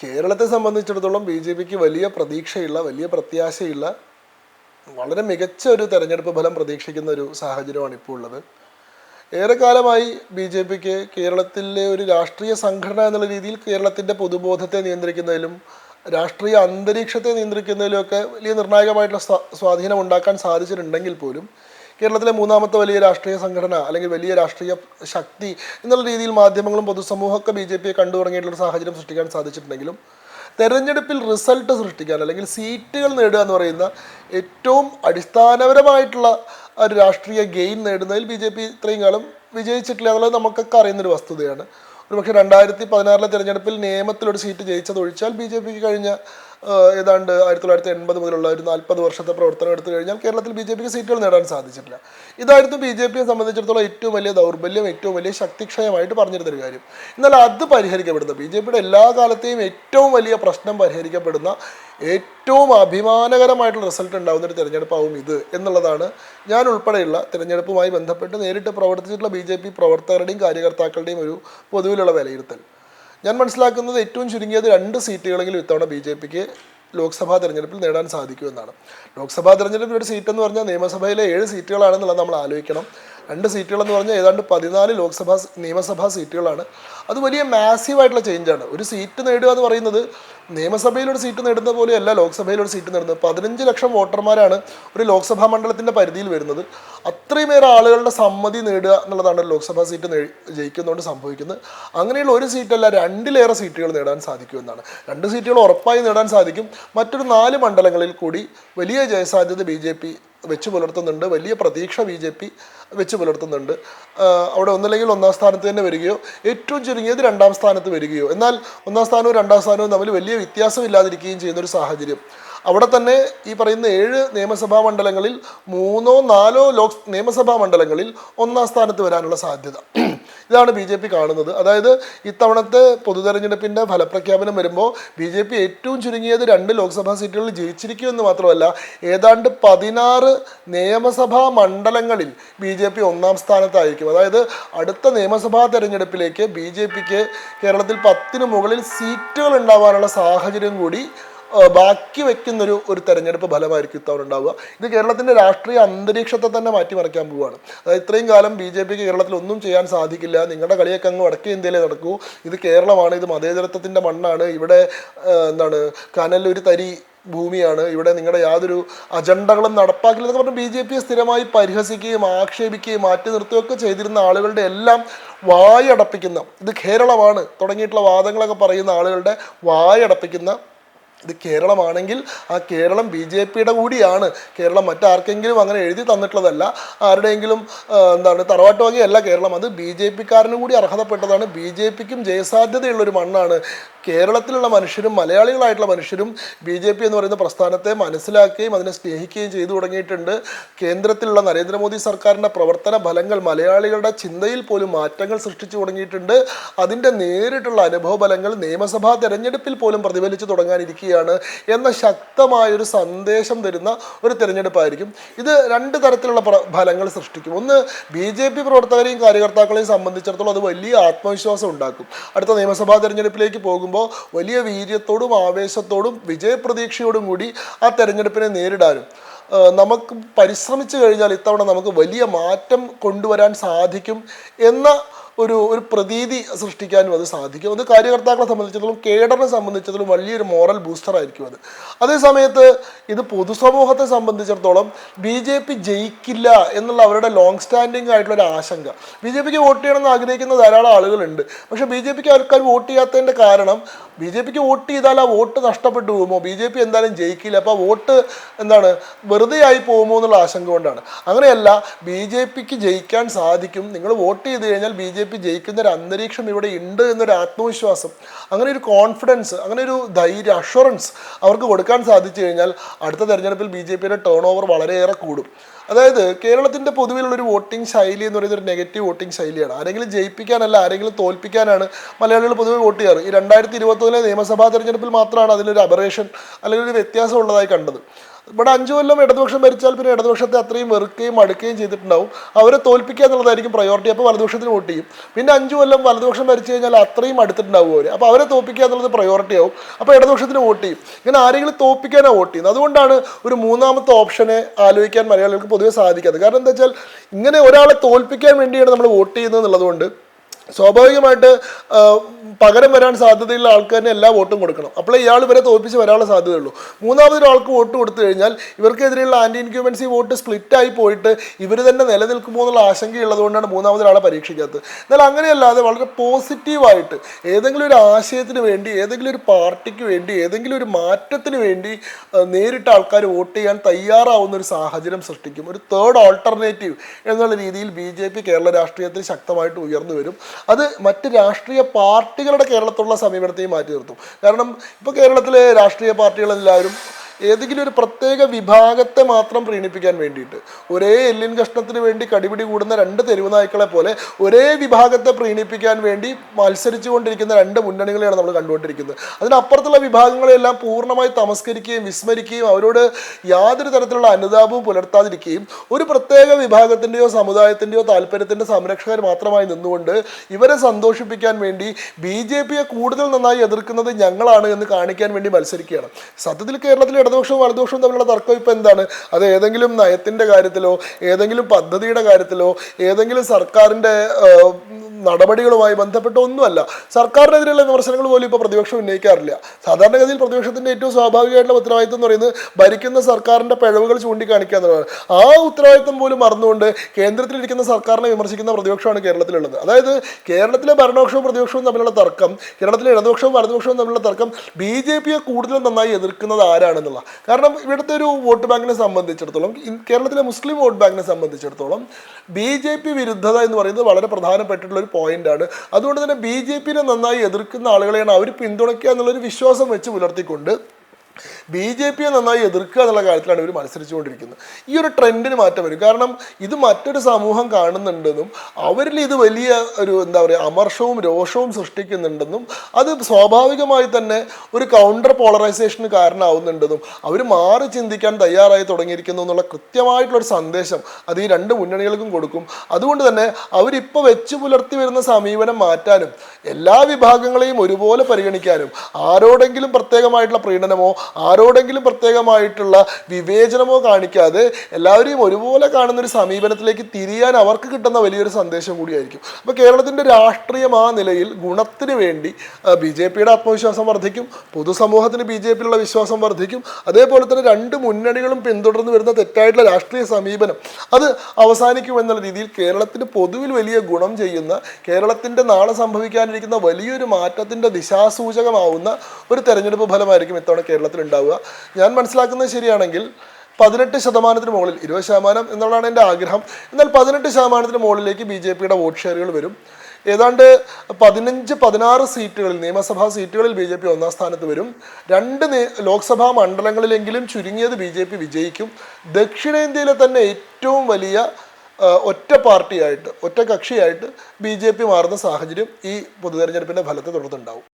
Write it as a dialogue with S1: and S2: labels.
S1: കേരളത്തെ സംബന്ധിച്ചിടത്തോളം B J പിക്ക് വലിയ പ്രതീക്ഷയുള്ള വലിയ പ്രത്യാശയുള്ള വളരെ മികച്ച ഒരു തെരഞ്ഞെടുപ്പ് ഫലം പ്രതീക്ഷിക്കുന്ന ഒരു സാഹചര്യമാണ് ഇപ്പോൾ ഉള്ളത്. ഏറെക്കാലമായി ബി ജെ പിക്ക് കേരളത്തിലെ ഒരു രാഷ്ട്രീയ സംഘടന എന്നുള്ള രീതിയിൽ കേരളത്തിന്റെ പൊതുബോധത്തെ നിയന്ത്രിക്കുന്നതിലും രാഷ്ട്രീയ അന്തരീക്ഷത്തെ നിയന്ത്രിക്കുന്നതിലുമൊക്കെ വലിയ നിർണായകമായിട്ടുള്ള സ്വാധീനം ഉണ്ടാക്കാൻ സാധിച്ചിട്ടുണ്ടെങ്കിൽ പോലും കേരളത്തിലെ മൂന്നാമത്തെ വലിയ രാഷ്ട്രീയ സംഘടന അല്ലെങ്കിൽ വലിയ രാഷ്ട്രീയ ശക്തി എന്നുള്ള രീതിയിൽ മാധ്യമങ്ങളും പൊതുസമൂഹമൊക്കെ ബി ജെ പിയെ കണ്ടു തുടങ്ങിയിട്ടുള്ള സാഹചര്യം സൃഷ്ടിക്കാൻ സാധിച്ചിട്ടുണ്ടെങ്കിലും തെരഞ്ഞെടുപ്പിൽ റിസൾട്ട് സൃഷ്ടിക്കാൻ അല്ലെങ്കിൽ സീറ്റുകൾ നേടുക എന്ന് പറയുന്ന ഏറ്റവും അടിസ്ഥാനപരമായിട്ടുള്ള ഒരു രാഷ്ട്രീയ ഗെയിം നേടുന്നതിൽ ബി ജെ പി ഇത്രയും കാലം വിജയിച്ചിട്ടില്ല എന്നുള്ളത് നമുക്കൊക്കെ അറിയുന്നൊരു വസ്തുതയാണ്. ഒരുപക്ഷെ രണ്ടായിരത്തി പതിനാറിലെ തെരഞ്ഞെടുപ്പിൽ നിയമത്തിലൊരു സീറ്റ് ജയിച്ചതൊഴിച്ചാൽ ബി ജെ പിക്ക് കഴിഞ്ഞ ഏതാണ്ട് ആയിരത്തി തൊള്ളായിരത്തി എൺപത് മുതലുള്ള ഒരു നാൽപ്പത് വർഷത്തെ പ്രവർത്തനം എടുത്തു കഴിഞ്ഞാൽ കേരളത്തിൽ ബി ജെ പിക്ക് സീറ്റുകൾ നേടാൻ സാധിച്ചിട്ടില്ല. ഇതായിരുന്നു ബി ജെ പിയെ സംബന്ധിച്ചിടത്തോളം ഏറ്റവും വലിയ ദൗർബല്യം ഏറ്റവും വലിയ ശക്തിക്ഷയമായിട്ട് പറഞ്ഞിരുന്നൊരു കാര്യം. എന്നാൽ അത് പരിഹരിക്കപ്പെടുന്ന ബി ജെ പിയുടെ എല്ലാ കാലത്തെയും ഏറ്റവും വലിയ പ്രശ്നം പരിഹരിക്കപ്പെടുന്ന ഏറ്റവും അഭിമാനകരമായിട്ടുള്ള റിസൾട്ട് ഉണ്ടാകുന്ന ഒരു തിരഞ്ഞെടുപ്പാവും ഇത് എന്നുള്ളതാണ് ഞാൻ ഉൾപ്പെടെയുള്ള തിരഞ്ഞെടുപ്പുമായി ബന്ധപ്പെട്ട് നേരിട്ട് പ്രവർത്തിച്ചിട്ടുള്ള ബി ജെ പി പ്രവർത്തകരുടെയും കാര്യകർത്താക്കളുടെയും ഒരു പൊതുവിലുള്ള വിലയിരുത്തൽ. ഞാൻ മനസ്സിലാക്കുന്നത് ഏറ്റവും ചുരുങ്ങിയത് രണ്ട് സീറ്റുകളെങ്കിലും ഇത്തവണ ബി ജെ പിക്ക് ലോക്സഭാ തെരഞ്ഞെടുപ്പിൽ നേടാൻ സാധിക്കുമെന്നാണ്. ലോക്സഭാ തെരഞ്ഞെടുപ്പിൽ ഒരു സീറ്റ് എന്ന് പറഞ്ഞാൽ നിയമസഭയിലെ ഏഴ് സീറ്റുകളാണെന്നുള്ളത് നമ്മൾ ആലോചിക്കണം. രണ്ട് സീറ്റുകളെന്ന് പറഞ്ഞാൽ ഏതാണ്ട് പതിനാല് ലോക്സഭാ നിയമസഭാ സീറ്റുകളാണ്. അത് വലിയ മാസീവായിട്ടുള്ള ചേഞ്ചാണ്. ഒരു സീറ്റ് നേടുക എന്ന് പറയുന്നത് നിയമസഭയിലൊരു സീറ്റ് നേടുന്ന പോലെയല്ല ലോക്സഭയിൽ ഒരു സീറ്റ് നേടുന്നത്. പതിനഞ്ച് ലക്ഷം വോട്ടർമാരാണ് ഒരു ലോക്സഭാ മണ്ഡലത്തിന്റെ പരിധിയിൽ വരുന്നത്. അത്രയുമേറെ ആളുകളുടെ സമ്മതി നേടുക എന്നുള്ളതാണ് ലോക്സഭാ സീറ്റ് ജയിക്കുന്നതുകൊണ്ട് സംഭവിക്കുന്നത്. അങ്ങനെയുള്ള ഒരു സീറ്റല്ല രണ്ടിലേറെ സീറ്റുകൾ നേടാൻ സാധിക്കുമെന്നാണ് രണ്ട് സീറ്റുകൾ ഉറപ്പായി നേടാൻ സാധിക്കും. മറ്റൊരു നാല് മണ്ഡലങ്ങളിൽ കൂടി വലിയ ജയസാധ്യത ബി വെച്ച് പുലർത്തുന്നുണ്ട്. വലിയ പ്രതീക്ഷ ബി ജെ പി വെച്ച് പുലർത്തുന്നുണ്ട്. അവിടെ ഒന്നല്ലെങ്കിൽ ഒന്നാം സ്ഥാനത്ത് തന്നെ വരികയോ ഏറ്റവും ചുരുങ്ങിയത് രണ്ടാം സ്ഥാനത്ത് വരികയോ. എന്നാൽ ഒന്നാം സ്ഥാനവും രണ്ടാം സ്ഥാനവും തമ്മിൽ വലിയ വ്യത്യാസമില്ലാതിരിക്കുകയും ചെയ്യുന്ന ഒരു സാഹചര്യം. അവിടെ തന്നെ ഈ പറയുന്ന ഏഴ് നിയമസഭാ മണ്ഡലങ്ങളിൽ മൂന്നോ നാലോ ലോക് നിയമസഭാ മണ്ഡലങ്ങളിൽ ഒന്നാം സ്ഥാനത്ത് വരാനുള്ള സാധ്യത. ഇതാണ് ബി ജെ പി കാണുന്നത്. അതായത് ഇത്തവണത്തെ പൊതു തെരഞ്ഞെടുപ്പിന്റെ ഫലപ്രഖ്യാപനം വരുമ്പോൾ ബി ജെ പി ഏറ്റവും ചുരുങ്ങിയത് രണ്ട് ലോക്സഭാ സീറ്റുകളിൽ ജയിച്ചിരിക്കുമെന്ന് മാത്രമല്ല ഏതാണ്ട് പതിനാറ് നിയമസഭാ മണ്ഡലങ്ങളിൽ ബി ജെ പി ഒന്നാം സ്ഥാനത്തായിരിക്കും. അതായത് അടുത്ത നിയമസഭാ തെരഞ്ഞെടുപ്പിലേക്ക് ബി ജെ പിക്ക് കേരളത്തിൽ പത്തിന് മുകളിൽ സീറ്റുകൾ ഉണ്ടാവാനുള്ള സാഹചര്യം കൂടി ബാക്കി വെക്കുന്നൊരു ഒരു തെരഞ്ഞെടുപ്പ് ഫലമായിരിക്കും ഇത്തവണ ഉണ്ടാവുക. ഇത് കേരളത്തിന്റെ രാഷ്ട്രീയ അന്തരീക്ഷത്തെ തന്നെ മാറ്റിമറിക്കാൻ പോവുകയാണ്. അതായത് ഇത്രയും കാലം ബി ജെ പിക്ക് കേരളത്തിൽ ഒന്നും ചെയ്യാൻ സാധിക്കില്ല. നിങ്ങളുടെ കളിയൊക്കെ അങ്ങ് വടക്കേ ഇന്ത്യയിലേ നടക്കൂ. ഇത് കേരളമാണ് ഇത് മതേതരത്വത്തിന്റെ മണ്ണാണ്. ഇവിടെ എന്താണ് കനൽ ഒരു തരി ഭൂമിയാണ്. ഇവിടെ നിങ്ങളുടെ യാതൊരു അജണ്ടകളും നടപ്പാക്കില്ലെന്ന് പറഞ്ഞ് ബി ജെ പിയെ സ്ഥിരമായി പരിഹസിക്കുകയും ആക്ഷേപിക്കുകയും മാറ്റി നിർത്തുകയൊക്കെ ചെയ്തിരുന്ന ആളുകളുടെ എല്ലാം വായടപ്പിക്കുന്ന ഇത് കേരളമാണ് തുടങ്ങിയിട്ടുള്ള വാദങ്ങളൊക്കെ പറയുന്ന ആളുകളുടെ വായടപ്പിക്കുന്ന ഇത് കേരളമാണെങ്കിൽ ആ കേരളം ബി ജെ പിയുടെ കൂടിയാണ്. കേരളം മറ്റാർക്കെങ്കിലും അങ്ങനെ എഴുതി തന്നിട്ടുള്ളതല്ല. ആരുടെയെങ്കിലും എന്താണ് തറവാട്ട് വകയല്ല കേരളം. അത് ബി ജെ പിക്കാരനും കൂടി അർഹതപ്പെട്ടതാണ്. ബി ജെ പിക്കും ജയസാധ്യതയുള്ളൊരു മണ്ണാണ്. കേരളത്തിലുള്ള മനുഷ്യരും മലയാളികളായിട്ടുള്ള മനുഷ്യരും ബി ജെ പി എന്ന് പറയുന്ന പ്രസ്ഥാനത്തെ മനസ്സിലാക്കുകയും അതിനെ സ്നേഹിക്കുകയും ചെയ്തു തുടങ്ങിയിട്ടുണ്ട്. കേന്ദ്രത്തിലുള്ള നരേന്ദ്രമോദി സർക്കാരിന്റെ പ്രവർത്തന ഫലങ്ങൾ മലയാളികളുടെ ചിന്തയിൽ പോലും മാറ്റങ്ങൾ സൃഷ്ടിച്ചു തുടങ്ങിയിട്ടുണ്ട്. അതിന്റെ നേരിട്ടുള്ള അനുഭവ ഫലങ്ങൾ നിയമസഭാ തെരഞ്ഞെടുപ്പിൽ പോലും പ്രതിഫലിച്ചു തുടങ്ങാനിരിക്കുകയാണ് എന്ന ശക്തമായൊരു സന്ദേശം തരുന്ന ഒരു തിരഞ്ഞെടുപ്പായിരിക്കും. ഇത് രണ്ട് തരത്തിലുള്ള ഫലങ്ങൾ സൃഷ്ടിക്കും. ഒന്ന് ബി ജെ പി പ്രവർത്തകരെയും കാര്യകർത്താക്കളെയും സംബന്ധിച്ചിടത്തോളം അത് വലിയ ആത്മവിശ്വാസം ഉണ്ടാക്കും. അടുത്ത നിയമസഭാ തെരഞ്ഞെടുപ്പിലേക്ക് പോകുമ്പോൾ വലിയ വീര്യത്തോടും ആവേശത്തോടും വിജയപ്രതീക്ഷയോടും കൂടി ആ തെരഞ്ഞെടുപ്പിനെ നേരിടാനും നമുക്ക് പരിശ്രമിച്ചു കഴിഞ്ഞാൽ ഇത്തവണ നമുക്ക് വലിയ മാറ്റം കൊണ്ടുവരാൻ സാധിക്കും എന്ന ഒരു ഒരു പ്രതീതി സൃഷ്ടിക്കാനും അത് സാധിക്കും. അത് കാര്യകർത്താക്കളെ സംബന്ധിച്ചിടത്തോളം കേഡറിനെ സംബന്ധിച്ചിടത്തോളം വലിയൊരു മോറൽ ബൂസ്റ്റർ ആയിരിക്കും അത്. അതേസമയത്ത് ഇത് പൊതുസമൂഹത്തെ സംബന്ധിച്ചിടത്തോളം ബി ജെ പി ജയിക്കില്ല എന്നുള്ള അവരുടെ ലോങ് സ്റ്റാൻഡിങ് ആയിട്ടുള്ള ഒരു ആശങ്ക. ബി ജെ പിക്ക് വോട്ട് ചെയ്യണമെന്ന് ആഗ്രഹിക്കുന്ന ധാരാളം ആളുകളുണ്ട്. പക്ഷെ ബി ജെ പിക്ക് ആൾക്കാർ വോട്ട് ചെയ്യാത്തതിന്റെ കാരണം ബി ജെ പിക്ക് വോട്ട് ചെയ്താൽ ആ വോട്ട് നഷ്ടപ്പെട്ടു പോകുമോ? ബി ജെ പി എന്തായാലും ജയിക്കില്ല. അപ്പോൾ വോട്ട് എന്താണ് വെറുതെ ആയി പോകുമോ എന്നുള്ള ആശങ്ക കൊണ്ടാണ്. അങ്ങനെയല്ല ബി ജെ പിക്ക് ജയിക്കാൻ സാധിക്കും. നിങ്ങൾ വോട്ട് ചെയ്ത് കഴിഞ്ഞാൽ ബി ജെ പി ജയിക്കുന്ന ഒരു അന്തരീക്ഷം ഇവിടെ ഉണ്ട് എന്നൊരു ആത്മവിശ്വാസം അങ്ങനെ ഒരു കോൺഫിഡൻസ് അങ്ങനെ ഒരു ധൈര്യ അഷുറൻസ് അവർക്ക് കൊടുക്കാൻ സാധിച്ചു കഴിഞ്ഞാൽ അടുത്ത തെരഞ്ഞെടുപ്പിൽ ബി ജെ പിയുടെ ടേൺ ഓവർ വളരെയേറെ കൂടും. അതായത് കേരളത്തിന്റെ പൊതുവിലുള്ളൊരു വോട്ടിംഗ് ശൈലി എന്ന് പറയുന്നത് ഒരു നെഗറ്റീവ് വോട്ടിംഗ് ശൈലിയാണ്. ആരെങ്കിലും ജയിപ്പിക്കാനല്ല ആരെങ്കിലും തോൽപ്പിക്കാനാണ് മലയാളികൾ പൊതുവെ വോട്ട് ചെയ്യാറ്. ഈ രണ്ടായിരത്തി ഇരുപത്തൊന്നിലെ നിയമസഭാ തെരഞ്ഞെടുപ്പിൽ മാത്രമാണ് അതിലൊരു അബറേഷൻ അല്ലെങ്കിൽ ഒരു വ്യത്യാസം ഉള്ളതായി കണ്ടത്. ഇവിടെ അഞ്ചു കൊല്ലം ഇടതുപക്ഷം ഭരിച്ചാൽ പിന്നെ ഇടതുപക്ഷത്തെ അത്രയും വെറുക്കുകയും മടുക്കുകയും ചെയ്തിട്ടുണ്ടാവും. അവരെ തോൽപ്പിക്കുക എന്നുള്ളതായിരിക്കും പ്രയോറിറ്റി അപ്പോൾ വലതുപക്ഷത്തിന് വോട്ട് ചെയ്യും. പിന്നെ അഞ്ചു കൊല്ലം വലതുപക്ഷം ഭരിച്ചു കഴിഞ്ഞാൽ അത്രയും അടുത്തിട്ടുണ്ടാവും അവർ അപ്പോൾ അവരെ തോൽപ്പിക്കുക എന്നുള്ളത് പ്രയോറിറ്റി ആവും. അപ്പോൾ ഇടതുപക്ഷത്തിന് വോട്ട് ചെയ്യും. ഇങ്ങനെ ആരെങ്കിലും തോൽപ്പിക്കാനാണ് വോട്ട് ചെയ്യുന്നത്. അതുകൊണ്ടാണ് ഒരു മൂന്നാമത്തെ ഓപ്ഷനെ ആലോചിക്കാൻ മലയാളികൾക്ക് പൊതുവെ സാധിക്കാത്തത്. കാരണം എന്താ വെച്ചാൽ ഇങ്ങനെ ഒരാളെ തോൽപ്പിക്കാൻ വേണ്ടിയാണ് നമ്മൾ വോട്ട് ചെയ്യുന്നത് എന്നുള്ളതുകൊണ്ട് സ്വാഭാവികമായിട്ട് പകരം വരാൻ സാധ്യതയുള്ള ആൾക്കാരിന് എല്ലാ വോട്ടും കൊടുക്കണം. അപ്പോൾ ഇയാൾ ഇവരെ തോൽപ്പിച്ച് വരാനുള്ള സാധ്യതയുള്ളൂ. മൂന്നാമതൊരാൾക്ക് വോട്ട് കൊടുത്തു കഴിഞ്ഞാൽ ഇവർക്കെതിരെയുള്ള ആന്റി ഇൻക്യൂമൻസി വോട്ട് സ്പ്ലിറ്റായി പോയിട്ട് ഇവർ തന്നെ നിലനിൽക്കുമോ എന്നുള്ള ആശങ്കയുള്ളതുകൊണ്ടാണ് മൂന്നാമതൊരാളെ പരീക്ഷിക്കാത്തത്. എന്നാൽ അങ്ങനെയല്ലാതെ വളരെ പോസിറ്റീവായിട്ട് ഏതെങ്കിലും ഒരു ആശയത്തിന് വേണ്ടി ഏതെങ്കിലും ഒരു പാർട്ടിക്ക് വേണ്ടി ഏതെങ്കിലും ഒരു മാറ്റത്തിന് വേണ്ടി നേരിട്ട് ആൾക്കാർ വോട്ട് ചെയ്യാൻ തയ്യാറാവുന്ന ഒരു സാഹചര്യം സൃഷ്ടിക്കും. ഒരു തേർഡ് ഓൾട്ടർനേറ്റീവ് എന്നുള്ള രീതിയിൽ ബി കേരള രാഷ്ട്രീയത്തിൽ ശക്തമായിട്ട് ഉയർന്നു വരും. അത് മറ്റ് രാഷ്ട്രീയ പാർട്ടികളുടെ കേരളത്തിലുള്ള സമീപനത്തെയും മാറ്റി നിർത്തും. കാരണം ഇപ്പോൾ കേരളത്തിലെ രാഷ്ട്രീയ പാർട്ടികളെല്ലാവരും ഏതെങ്കിലും ഒരു പ്രത്യേക വിഭാഗത്തെ മാത്രം പ്രീണിപ്പിക്കാൻ വേണ്ടിയിട്ട്. ഒരേ എല്ലിൻ കഷ്ണത്തിന് വേണ്ടി കടിപിടി കൂടുന്ന രണ്ട് തെരുവ് നായ്ക്കളെ പോലെ ഒരേ വിഭാഗത്തെ പ്രീണിപ്പിക്കാൻ വേണ്ടി മത്സരിച്ചുകൊണ്ടിരിക്കുന്ന രണ്ട് മുന്നണികളെയാണ് നമ്മൾ കണ്ടുകൊണ്ടിരിക്കുന്നത്. അതിനപ്പുറത്തുള്ള വിഭാഗങ്ങളെല്ലാം പൂർണമായി തമസ്കരിക്കുകയും വിസ്മരിക്കുകയും അവരോട് യാതൊരു തരത്തിലുള്ള അനുതാപവും പുലർത്താതിരിക്കുകയും ഒരു പ്രത്യേക വിഭാഗത്തിന്റെയോ സമുദായത്തിന്റെയോ താല്പര്യത്തിന്റെ സംരക്ഷകർ മാത്രമായി നിന്നുകൊണ്ട് ഇവരെ സന്തോഷിപ്പിക്കാൻ വേണ്ടി ബി ജെ പിയെ കൂടുതൽ നന്നായി എതിർക്കുന്നത് ഞങ്ങളാണ് എന്ന് കാണിക്കാൻ വേണ്ടി മത്സരിക്കുകയാണ്. സത്യത്തിൽ കേരളത്തിൽ ഇടതുപക്ഷവും വലതുപക്ഷവും തമ്മിലുള്ള തർക്കം ഇപ്പം എന്താണ്? അത് ഏതെങ്കിലും നയത്തിന്റെ കാര്യത്തിലോ ഏതെങ്കിലും പദ്ധതിയുടെ കാര്യത്തിലോ ഏതെങ്കിലും സർക്കാരിന്റെ നടപടികളുമായി ബന്ധപ്പെട്ട ഒന്നുമല്ല. സർക്കാരിനെതിരെയുള്ള വിമർശനങ്ങൾ പോലും ഇപ്പോൾ പ്രതിപക്ഷം ഉന്നയിക്കാറില്ല. സാധാരണഗതിയിൽ പ്രതിപക്ഷത്തിന്റെ ഏറ്റവും സ്വാഭാവികമായിട്ടുള്ള ഉത്തരവാദിത്വം എന്ന് പറയുന്നത് ഭരിക്കുന്ന സർക്കാരിന്റെ പിഴവുകൾ ചൂണ്ടിക്കാണിക്കുക എന്നുള്ളതാണ്. ആ ഉത്തരവാദിത്വം പോലും മറന്നുകൊണ്ട് കേന്ദ്രത്തിലിരിക്കുന്ന സർക്കാരിനെ വിമർശിക്കുന്ന പ്രതിപക്ഷമാണ് കേരളത്തിലുള്ളത്. അതായത് കേരളത്തിലെ ഭരണപക്ഷവും പ്രതിപക്ഷവും തമ്മിലുള്ള തർക്കം കേരളത്തിലെ ഇടതുപക്ഷവും വലതുപക്ഷവും തമ്മിലുള്ള തർക്കം ബി ജെ പിയെ കൂടുതൽ നന്നായി എതിർക്കുന്നത് ആരാണെന്നുള്ള കാരണം ഇവിടുത്തെ ഒരു വോട്ട് ബാങ്കിനെ സംബന്ധിച്ചിടത്തോളം കേരളത്തിലെ മുസ്ലിം വോട്ട് ബാങ്കിനെ സംബന്ധിച്ചിടത്തോളം ബി ജെ പി വിരുദ്ധത എന്ന് പറയുന്നത് വളരെ പ്രധാനപ്പെട്ടിട്ടുള്ള ഒരു പോയിന്റാണ്. അതുകൊണ്ട് തന്നെ ബി ജെ പിനെ നന്നായി എതിർക്കുന്ന ആളുകളെയാണ് അവർ പിന്തുണയ്ക്കുക എന്നുള്ളൊരു വിശ്വാസം വെച്ച് പുലർത്തിക്കൊണ്ട് ബി ജെ പിയെ നന്നായി എതിർക്കുക എന്നുള്ള കാര്യത്തിലാണ് ഇവർ മത്സരിച്ചുകൊണ്ടിരിക്കുന്നത്. ഈ ഒരു ട്രെൻഡിന് മാറ്റം വരും. കാരണം ഇത് മറ്റൊരു സമൂഹം കാണുന്നുണ്ടെന്നും അവരിൽ ഇത് വലിയ ഒരു എന്താ പറയുക അമർഷവും രോഷവും സൃഷ്ടിക്കുന്നുണ്ടെന്നും അത് സ്വാഭാവികമായി തന്നെ ഒരു കൗണ്ടർ പോളറൈസേഷന് കാരണമാവുന്നുണ്ടെന്നും അവർ മാറി ചിന്തിക്കാൻ തയ്യാറായി തുടങ്ങിയിരിക്കുന്നു എന്നുള്ള കൃത്യമായിട്ടുള്ളൊരു സന്ദേശം അത് ഈ രണ്ട് മുന്നണികൾക്കും കൊടുക്കും. അതുകൊണ്ട് തന്നെ അവരിപ്പോൾ വെച്ച് പുലർത്തി വരുന്ന സമീപനം മാറ്റാനും എല്ലാ വിഭാഗങ്ങളെയും ഒരുപോലെ പരിഗണിക്കാനും ആരോടെങ്കിലും പ്രത്യേകമായിട്ടുള്ള പ്രീണനമോ ആരോടെങ്കിലും പ്രത്യേകമായിട്ടുള്ള വിവേചനമോ കാണിക്കാതെ എല്ലാവരെയും ഒരുപോലെ കാണുന്ന ഒരു സമീപനത്തിലേക്ക് തിരിയാൻ അവർക്ക് കിട്ടുന്ന വലിയൊരു സന്ദേശം കൂടിയായിരിക്കും. അപ്പോൾ കേരളത്തിന്റെ രാഷ്ട്രീയം ആ നിലയിൽ ഗുണത്തിന് വേണ്ടി ബി ജെ പിയുടെ ആത്മവിശ്വാസം വർദ്ധിക്കും പൊതുസമൂഹത്തിന് ബി ജെ പിയിലുള്ള വിശ്വാസം വർദ്ധിക്കും അതേപോലെ തന്നെ രണ്ട് മുന്നണികളും പിന്തുടർന്ന് വരുന്ന തെറ്റായിട്ടുള്ള രാഷ്ട്രീയ സമീപനം അത് അവസാനിക്കും എന്നുള്ള രീതിയിൽ കേരളത്തിന് പൊതുവിൽ വലിയ ഗുണം ചെയ്യുന്ന കേരളത്തിന്റെ നാളെ സംഭവിക്കാനിരിക്കുന്ന വലിയൊരു മാറ്റത്തിന്റെ ദിശാസൂചകമാവുന്ന ഒരു തെരഞ്ഞെടുപ്പ് ഫലമായിരിക്കും ഇത്തവണ കേരളത്തിൽ ഉണ്ടാവുക ഞാൻ മനസ്സിലാക്കുന്നത് ശരിയാണെങ്കിൽ പതിനെട്ട് ശതമാനത്തിന് മുകളിൽ ഇരുപത് ശതമാനം എന്നുള്ളതാണ് എന്റെ ആഗ്രഹം. എന്നാൽ പതിനെട്ട് ശതമാനത്തിന് മുകളിലേക്ക് ബി ജെ പിയുടെ വോട്ട് ഷെയറുകൾ വരും. ഏതാണ്ട് പതിനഞ്ച് പതിനാറ് സീറ്റുകളിൽ നിയമസഭാ സീറ്റുകളിൽ ബി ജെ പി ഒന്നാം സ്ഥാനത്ത് വരും. രണ്ട് ലോക്സഭാ മണ്ഡലങ്ങളിലെങ്കിലും ചുരുങ്ങിയത് ബി ജെ പി വിജയിക്കും. ദക്ഷിണേന്ത്യയിലെ തന്നെ ഏറ്റവും വലിയ ഒറ്റ പാർട്ടിയായിട്ട് ഒറ്റ കക്ഷിയായിട്ട് ബി ജെ പി മാറുന്ന സാഹചര്യം ഈ പൊതുതെരഞ്ഞെടുപ്പിന്റെ ഫലത്തെ തുടർന്നുണ്ടാവും.